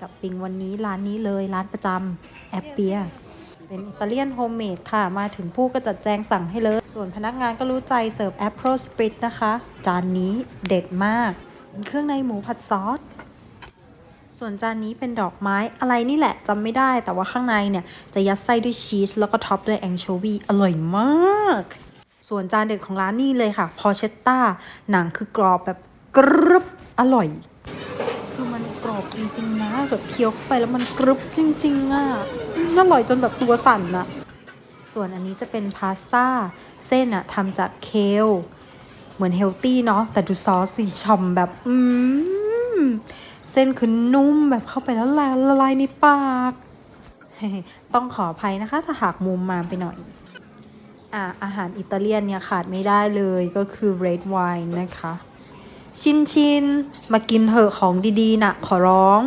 กับปิงวันนี้ร้านนี้เลยร้านประจำแอปเปีย เป็นอิตาเลียนโฮมเมดค่ะ มาถึงผู้ก็จัดแจงสั่งให้เลย ส่วนพนักงานก็รู้ใจเสิร์ฟแอปเปิลสปริตนะคะ จานนี้เด็ดมาก เป็นเครื่องในหมูผัดซอส ส่วนจานนี้เป็นดอกไม้อะไรนี่แหละจำไม่ได้ แต่ว่าข้างในเนี่ยจะยัดไส้ด้วยชีสแล้วก็ท็อปด้วยแองโชวีอร่อยมาก ส่วนจานเด็ดของร้านนี่เลยค่ะพอเชตตาหนังคือกรอบแบบกรึบอร่อย คือมัน อบจริงๆนะแบบเคี้ยวเข้าไปแล้วมันกรึบจริงๆอะอืมอร่อยจนแบบตัวสั่นอะส่วนอันนี้จะเป็นพาสต้าเส้นอะทำจากเคลเหมือนเฮลตี้เนาะแต่ดูซอสสีฉ่ำแบบอืมเส้นคือนุ่มแบบเข้าไปแล้วละละลายในปาก ต้องขออภัยนะคะ ถ้าหากมุมมาไปหน่อยอ่าอาหารอิตาเลียนเนี่ยขาดไม่ได้เลยก็คือ red wine นะคะ ชินชินมากินเถอะของดีๆนะขอร้อง